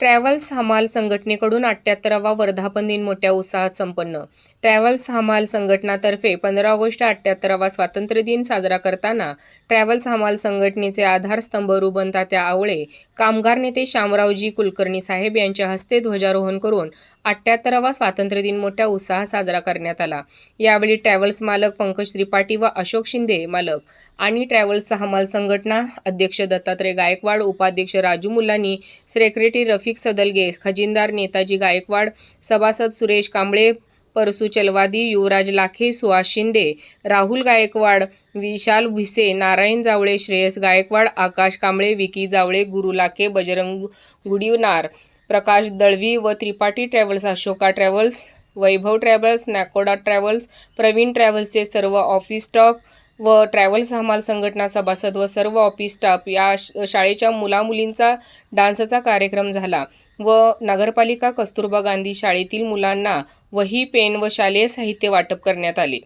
Travels हमाल संघटनेकडून अठ्ठ्याहत्तरावा वर्धापन दिन मोठ्या उत्साहात संपन्न. ट्रॅव्हल्स हमाल संघटनातर्फे पंधरा ऑगस्ट अठ्ठ्याहत्तरावा स्वातंत्र्य दिन साजरा करताना ट्रॅव्हल्स हमाल संघटनेचे आधारस्तंभ रुबनतात्या आवळे कामगार नेते शामरावजी कुलकर्णी साहेब यांच्या हस्ते ध्वजारोहण करून अठ्ठ्याहत्तरावा स्वातंत्र्य दिन मोठ्या उत्साहात साजरा करण्यात आला. यावेळी ट्रॅव्हल्स मालक पंकज त्रिपाठी व अशोक शिंदे मालक आणि ट्रॅव्हल्स हमाल संघटना अध्यक्ष दत्तात्रय गायकवाड उपाध्यक्ष राजू मुलानी सेक्रेटरी रफिक सदलगे खजिनदार नेताजी गायकवाड सभासद सुरेश कांबळे परसू चलवादी युवराज लाखे सुहास शिंदे राहुल गायकवाड विशाल भिसे नारायण जावळे श्रेयस गायकवाड आकाश कांबळे विकी जावळे गुरु लाखे बजरंग गुडिवनार प्रकाश दळवी व Tripathi travels Ashoka travels Vaibhav travels Nakoda travels Pravin ट्रॅव्हल्सचे सर्व ऑफिस स्टाफ व ट्रॅव्हल्स हमाल संघटना सभासद व सर्व ऑफिस स्टाफ या श- शाळेच्या मुलामुलींचा डान्सचा कार्यक्रम झाला. व नगरपालिका कस्तुरबा गांधी शाळेतील मुलांना वही पेन व शालेय साहित्य वाटप करण्यात आले.